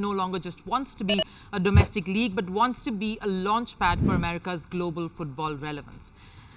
no longer just wants to be a domestic league, but wants to be a launchpad for America's global football relevance.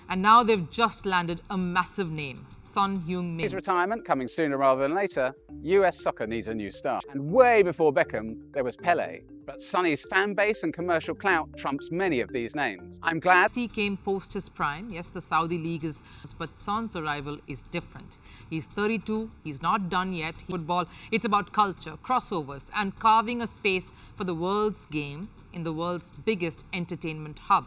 And now they've just landed a massive name, Son Heung-min. His retirement coming sooner rather than later, US soccer needs a new start. And way before Beckham, there was Pele. But Sonny's fan base and commercial clout trumps many of these names. I'm glad He came post his prime. Yes, the Saudi league is, but Son's arrival is different. He's 32, he's not done yet. Football, it's about culture, crossovers, and carving a space for the world's game in the world's biggest entertainment hub.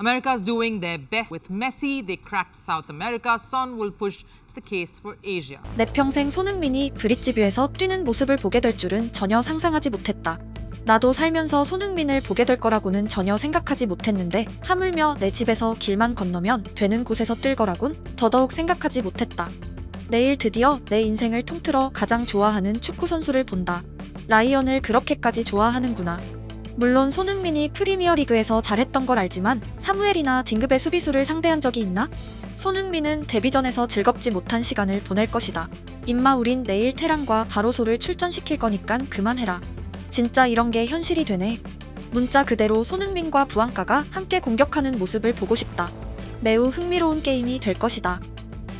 America's doing their best. With Messi, they cracked South America. Son will push the case for Asia. 내 평생 손흥민이 브릿지뷰에서 뛰는 모습을 보게 될 줄은 전혀 상상하지 못했다. 나도 살면서 손흥민을 보게 될 거라고는 전혀 생각하지 못했는데 하물며 내 집에서 길만 건너면 되는 곳에서 뛸 거라곤 더더욱 생각하지 못했다. 내일 드디어 내 인생을 통틀어 가장 좋아하는 축구 선수를 본다. 라이언을 그렇게까지 좋아하는구나. 물론 손흥민이 프리미어리그에서 잘했던 걸 알지만 사무엘이나 딩급의 수비수를 상대한 적이 있나? 손흥민은 데뷔전에서 즐겁지 못한 시간을 보낼 것이다. 임마 우린 내일 테란과 바로소를 출전시킬 거니깐 그만해라. 진짜 이런 게 현실이 되네. 문자 그대로 손흥민과 부안가가 함께 공격하는 모습을 보고 싶다. 매우 흥미로운 게임이 될 것이다.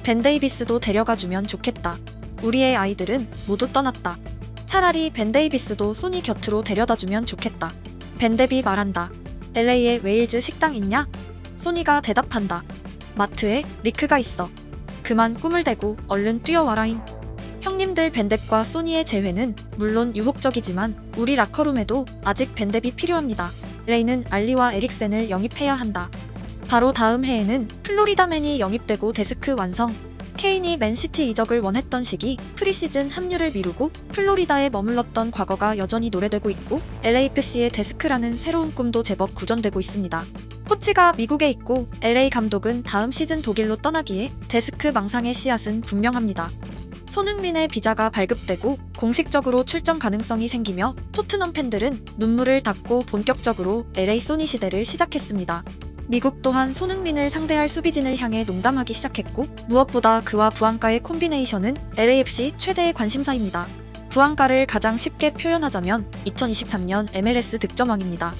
벤 데이비스도 데려가 주면 좋겠다. 우리의 아이들은 모두 떠났다. 차라리 벤 데이비스도 소니 곁으로 데려다 주면 좋겠다. 벤 데비 말한다. LA에 웨일즈 식당 있냐? 소니가 대답한다. 마트에 리크가 있어. 그만 꿈을 대고 얼른 뛰어와라잉. 형님들 벤뎁과 소니의 재회는 물론 유혹적이지만 우리 라커룸에도 아직 벤뎁이 필요합니다. 레이는 알리와 에릭센을 영입해야 한다. 바로 다음 해에는 플로리다맨이 영입되고 데스크 완성. 케인이 맨시티 이적을 원했던 시기 프리시즌 합류를 미루고 플로리다에 머물렀던 과거가 여전히 노래되고 있고 LAFC의 데스크라는 새로운 꿈도 제법 구전되고 있습니다. 코치가 미국에 있고 LA 감독은 다음 시즌 독일로 떠나기에 데스크 망상의 씨앗은 분명합니다. 손흥민의 비자가 발급되고 공식적으로 출전 가능성이 생기며 토트넘 팬들은 눈물을 닦고 본격적으로 LA 소니 시대를 시작했습니다. 미국 또한 손흥민을 상대할 수비진을 향해 농담하기 시작했고 무엇보다 그와 부안가의 콤비네이션은 LAFC 최대의 관심사입니다. 부안가를 가장 쉽게 표현하자면 2023년 MLS 득점왕입니다.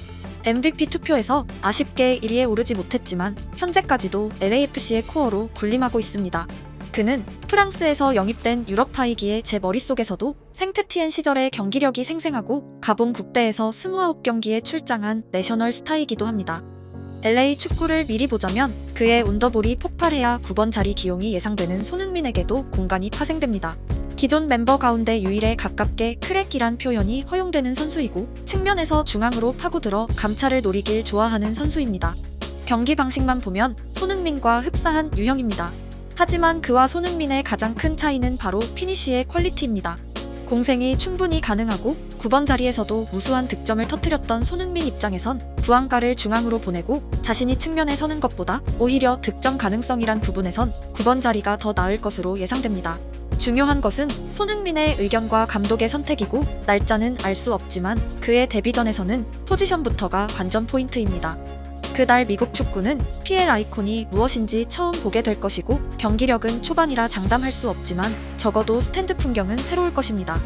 MVP 투표에서 아쉽게 1위에 오르지 못했지만 현재까지도 LAFC의 코어로 군림하고 있습니다. 그는 프랑스에서 영입된 유럽파이기에 제 머릿속에서도 생트티엔 시절의 경기력이 생생하고 가본 국대에서 29경기에 출장한 내셔널 스타이기도 합니다. LA 축구를 미리 보자면 그의 운더볼이 폭발해야 9번 자리 기용이 예상되는 손흥민에게도 공간이 파생됩니다. 기존 멤버 가운데 유일에 가깝게 크랙이란 표현이 허용되는 선수이고 측면에서 중앙으로 파고들어 감차를 노리길 좋아하는 선수입니다. 경기 방식만 보면 손흥민과 흡사한 유형입니다. 하지만 그와 손흥민의 가장 큰 차이는 바로 피니쉬의 퀄리티입니다. 공생이 충분히 가능하고 9번 자리에서도 무수한 득점을 터뜨렸던 손흥민 입장에선 부안가를 중앙으로 보내고 자신이 측면에 서는 것보다 오히려 득점 가능성이란 부분에선 9번 자리가 더 나을 것으로 예상됩니다. 중요한 것은 손흥민의 의견과 감독의 선택이고 날짜는 알 수 없지만 그의 데뷔전에서는 포지션부터가 관전 포인트입니다. 그날 미국 축구는 PL 아이콘이 무엇인지 처음 보게 될 것이고 경기력은 초반이라 장담할 수 없지만 적어도 스탠드 풍경은 새로울 것입니다.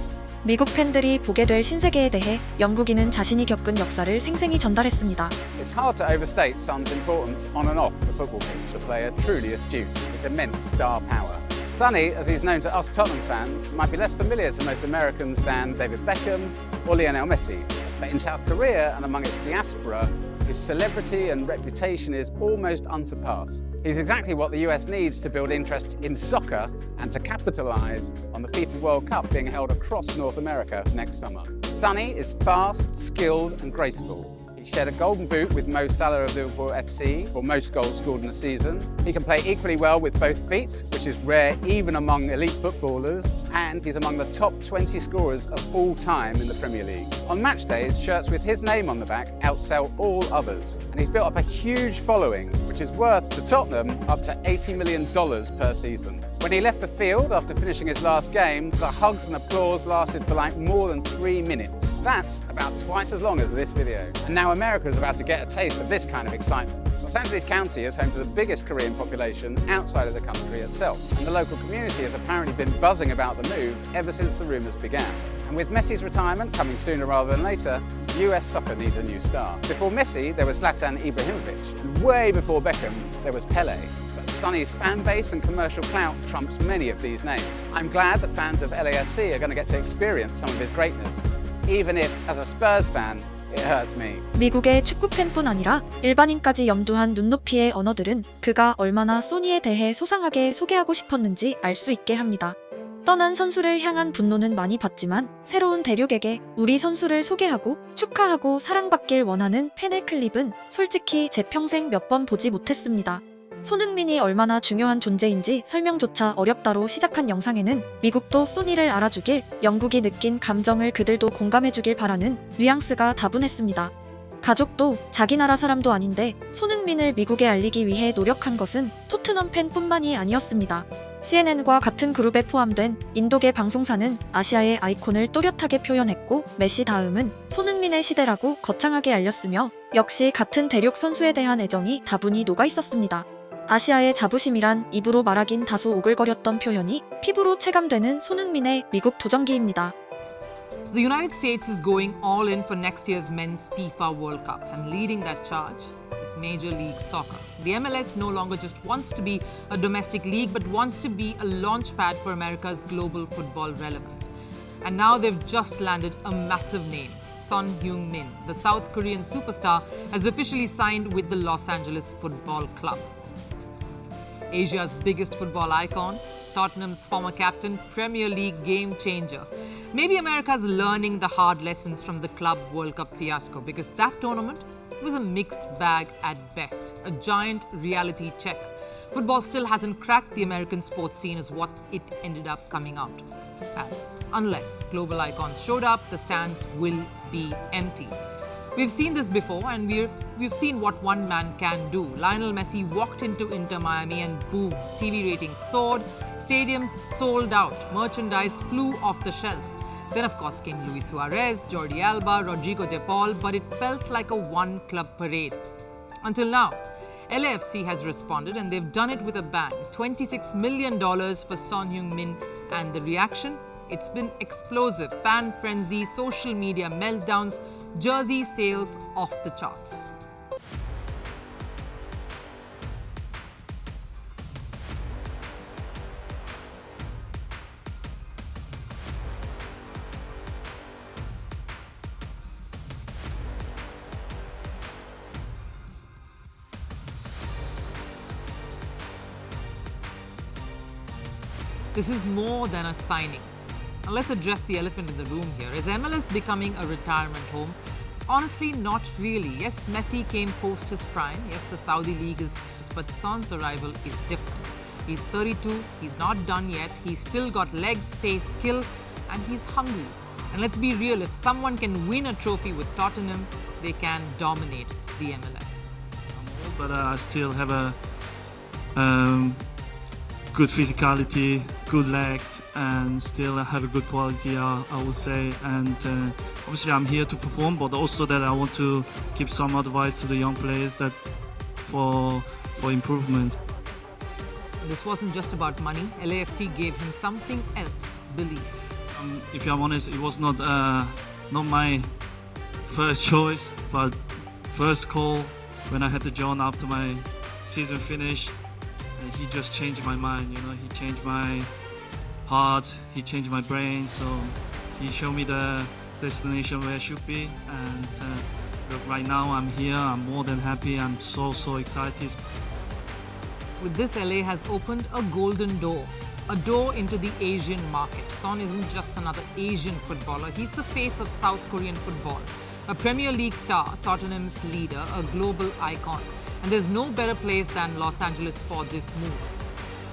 미국 팬들이 보게 될 신세계에 대해 영국인은 자신이 겪은 역사를 생생히 전달했습니다. It's hard to overstate Son's importance on and off the football pitch. A player truly astute, his immense star power. Sonny, as he's known to us Tottenham fans, might be less familiar to most Americans than David Beckham or Lionel Messi. But in South Korea and among its diaspora, his celebrity and reputation is almost unsurpassed. He's exactly what the US needs to build interest in soccer and to capitalise on the FIFA World Cup being held across North America next summer. Sonny is fast, skilled, and graceful. He shared a golden boot with Mo Salah of Liverpool FC for most goals scored in a season. He can play equally well with both feet, which is rare even among elite footballers, and he's among the top 20 scorers of all time in the Premier League. On match days, shirts with his name on the back outsell all others, and he's built up a huge following, which is worth to Tottenham up to $80 million per season. When he left the field after finishing his last game, the hugs and applause lasted for like more than three minutes. That's about twice as long as this video. And now America is about to get a taste of this kind of excitement. Los Angeles County is home to the biggest Korean population outside of the country itself, and the local community has apparently been buzzing about the move ever since the rumours began. And with Messi's retirement coming sooner rather than later, US soccer needs a new star. Before Messi, there was Zlatan Ibrahimovic. Way before Beckham, there was Pele. Sonny's fan base and commercial clout trumps many of these names. I'm glad that fans of LAFC are going to get to experience some of his greatness, even if, as a Spurs fan. 미국의 축구 팬뿐 아니라 일반인까지 염두한 눈높이의 언어들은 그가 얼마나 소니에 대해 소상하게 소개하고 싶었는지 알 수 있게 합니다. 떠난 선수를 향한 분노는 많이 받지만 새로운 대륙에게 우리 선수를 소개하고 축하하고 사랑받길 원하는 팬의 클립은 솔직히 제 평생 몇 번 보지 못했습니다. 손흥민이 얼마나 중요한 존재인지 설명조차 어렵다로 시작한 영상에는 미국도 소니를 알아주길, 영국이 느낀 감정을 그들도 공감해주길 바라는 뉘앙스가 다분했습니다. 가족도 자기 나라 사람도 아닌데 손흥민을 미국에 알리기 위해 노력한 것은 토트넘 팬뿐만이 아니었습니다. CNN과 같은 그룹에 포함된 인도계 방송사는 아시아의 아이콘을 또렷하게 표현했고 메시 다음은 손흥민의 시대라고 거창하게 알렸으며 역시 같은 대륙 선수에 대한 애정이 다분히 녹아 있었습니다. 아시아의 자부심이란 입으로 말하긴 다소 오글거렸던 표현이 피부로 체감되는 손흥민의 미국 도전기입니다. The United States is going all in for next year's men's FIFA World Cup, and leading that charge is Major League Soccer. The MLS no longer just wants to be a domestic league, but wants to be a launchpad for America's global football relevance. And now they've just landed a massive name. Son Heung-min, the South Korean superstar, has officially signed with the Los Angeles Football Club. Asia's biggest football icon, Tottenham's former captain, Premier League game changer. Maybe America's learning the hard lessons from the Club World Cup fiasco because that tournament was a mixed bag at best, a giant reality check. Football still hasn't cracked the American sports scene, is what it ended up coming out as. Unless global icons showed up, the stands will be empty. We've seen this before, and we're, we've seen what one man can do. Lionel Messi walked into Inter Miami and boom, TV ratings soared, stadiums sold out, merchandise flew off the shelves. Then, of course, came Luis Suarez, Jordi Alba, Rodrigo De Paul, but it felt like a one club parade. Until now, LAFC has responded and they've done it with a bang. $26 million for Son Heung-min and the reaction? It's been explosive. Fan frenzy, social media meltdowns, jersey sales off the charts. This is more than a signing. Now let's address the elephant in the room here. Is MLS becoming a retirement home? Honestly, not really. Yes, Messi came post his prime. Yes, the Saudi league is, but Son's arrival is different. He's 32, he's not done yet, he's still got legs, pace, skill, and he's hungry. And let's be real, if someone can win a trophy with Tottenham, they can dominate the MLS. but uh, I still have a um, good physicality, good legs, and still have a good quality, uh, I would say. And uh, obviously, I'm here to perform, but also that I want to give some advice to the young players that for for improvements. This wasn't just about money. LAFC gave him something else belief. Um, if I'm honest, it was not uh, not my first choice, but first call when I had to join after my season finish. And he just changed my mind. You know, he changed my He changed my brain. So he showed me the destination where I should be. And uh, right now I'm here. I'm more than happy. I'm so so excited. With this, LA has opened a golden door, a door into the Asian market. Son isn't just another Asian footballer, he's the face of South Korean football. A Premier League star, Tottenham's leader, a global icon. And there's no better place than Los Angeles for this move.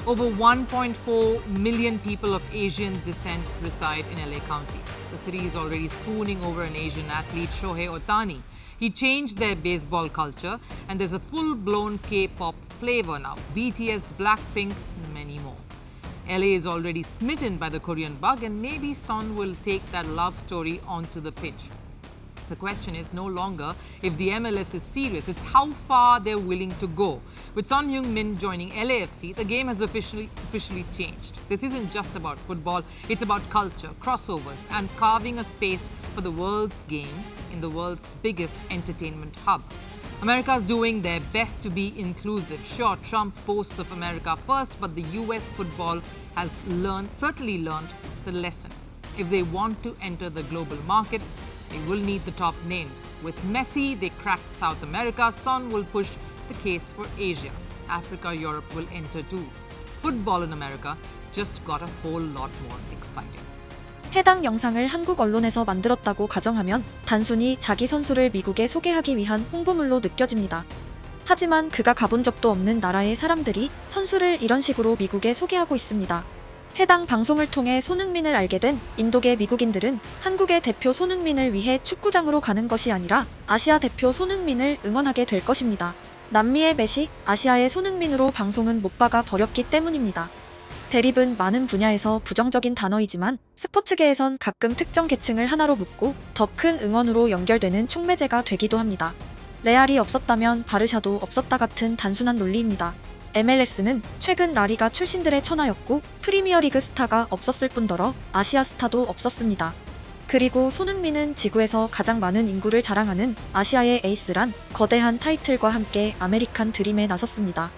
Over 1.4 million people of Asian descent reside in LA County. The city is already swooning over an Asian athlete, Shohei Otani. He changed their baseball culture, and there's a full blown K pop flavor now BTS, Blackpink, many more. LA is already smitten by the Korean bug, and maybe Son will take that love story onto the pitch. The question is no longer if the MLS is serious, it's how far they're willing to go. With Son Heung-min joining LAFC, the game has officially officially changed. This isn't just about football, it's about culture, crossovers, and carving a space for the world's game in the world's biggest entertainment hub. America's doing their best to be inclusive. Sure, Trump boasts of America first, but the US football has learned, certainly learned, the lesson. If they want to enter the global market, they will need the top names. With Messi, they cracked South America. Son will push the case for Asia. Africa, Europe will enter too. Football in America just got a whole lot more exciting. 해당 영상을 한국 언론에서 만들었다고 가정하면 단순히 자기 선수를 미국에 소개하기 위한 홍보물로 느껴집니다. 하지만 그가 가본 적도 없는 나라의 사람들이 선수를 이런 식으로 미국에 소개하고 있습니다. 해당 방송을 통해 손흥민을 알게 된 인도계 미국인들은 한국의 대표 손흥민을 위해 축구장으로 가는 것이 아니라 아시아 대표 손흥민을 응원하게 될 것입니다. 남미의 메시, 아시아의 손흥민으로 방송은 못 박아 버렸기 때문입니다. 대립은 많은 분야에서 부정적인 단어이지만 스포츠계에선 가끔 특정 계층을 하나로 묶고 더 큰 응원으로 연결되는 촉매제가 되기도 합니다. 레알이 없었다면 바르샤도 없었다 같은 단순한 논리입니다. MLS는 최근 라리가 출신들의 천하였고 프리미어리그 스타가 없었을 뿐더러 아시아 스타도 없었습니다. 그리고 손흥민은 지구에서 가장 많은 인구를 자랑하는 아시아의 에이스란 거대한 타이틀과 함께 아메리칸 드림에 나섰습니다.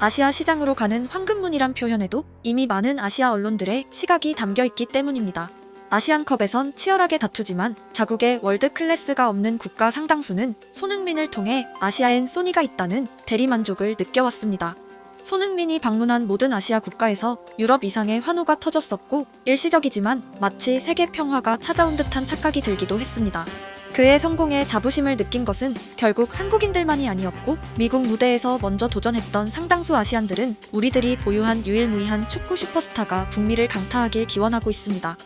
아시아 시장으로 가는 황금문이란 표현에도 이미 많은 아시아 언론들의 시각이 담겨 있기 때문입니다. 아시안컵에선 치열하게 다투지만 자국의 월드 클래스가 없는 국가 상당수는 손흥민을 통해 아시아엔 소니가 있다는 대리만족을 느껴왔습니다. 손흥민이 방문한 모든 아시아 국가에서 유럽 이상의 환호가 터졌었고 일시적이지만 마치 세계 평화가 찾아온 듯한 착각이 들기도 했습니다. 그의 성공에 자부심을 느낀 것은 결국 한국인들만이 아니었고 미국 무대에서 먼저 도전했던 상당수 아시안들은 우리들이 보유한 유일무이한 축구 슈퍼스타가 북미를 강타하길 기원하고 있습니다.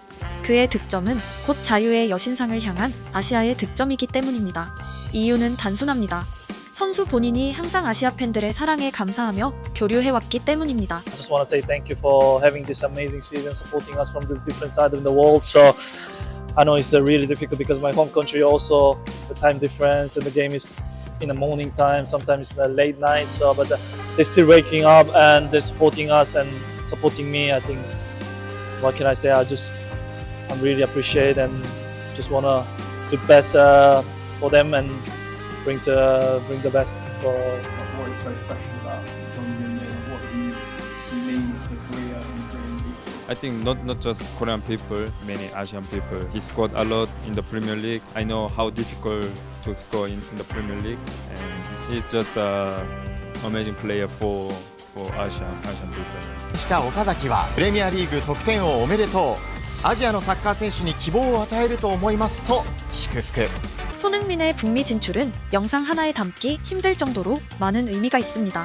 그의 득점은 곧 자유의 여신상을 향한 아시아의 득점이기 때문입니다. 이유는 단순합니다. 선수 본인이 항상 아시아 팬들의 사랑에 감사하며 교류해왔기 때문입니다. I just want to say thank you for having this amazing season, supporting us from the different side of the world. So I know it's uh, really difficult because my home country also the time difference and the game is in the morning time, sometimes in the late night. So, but uh, they're still waking up and they're supporting us and supporting me. I think what can I say? I just I'm really appreciate and just want to do best uh, for them and bring to bring the best for what is so special about Son Heung-min and what he, he means to Korea and doing I think not not just Korean people, many Asian people. He scored a lot in the Premier League. I know how difficult to score in, in the Premier League, and he's just a amazing player for for Asian Asian people. した岡崎はプレミアリーグ得点王おめでとうアジアのサッカー選手に希望を与えると思いますと祝福 손흥민의 북미 진출은 영상 하나에 담기 힘들 정도로 많은 의미가 있습니다.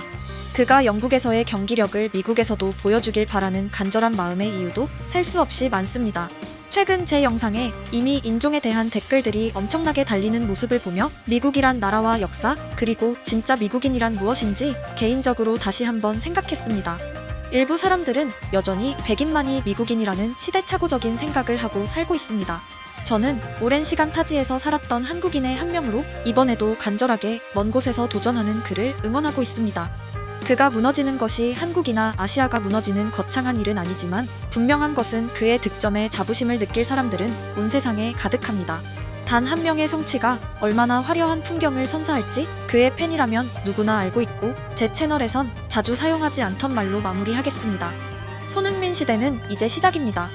그가 영국에서의 경기력을 미국에서도 보여주길 바라는 간절한 마음의 이유도 셀 수 없이 많습니다. 최근 제 영상에 이미 인종에 대한 댓글들이 엄청나게 달리는 모습을 보며 미국이란 나라와 역사, 그리고 진짜 미국인이란 무엇인지 개인적으로 다시 한번 생각했습니다. 일부 사람들은 여전히 백인만이 미국인이라는 시대착오적인 생각을 하고 살고 있습니다. 저는 오랜 시간 타지에서 살았던 한국인의 한 명으로 이번에도 간절하게 먼 곳에서 도전하는 그를 응원하고 있습니다. 그가 무너지는 것이 한국이나 아시아가 무너지는 거창한 일은 아니지만 분명한 것은 그의 득점에 자부심을 느낄 사람들은 온 세상에 가득합니다. 단 한 명의 성취가 얼마나 화려한 풍경을 선사할지 그의 팬이라면 누구나 알고 있고 제 채널에선 자주 사용하지 않던 말로 마무리하겠습니다. 손흥민 시대는 이제 시작입니다.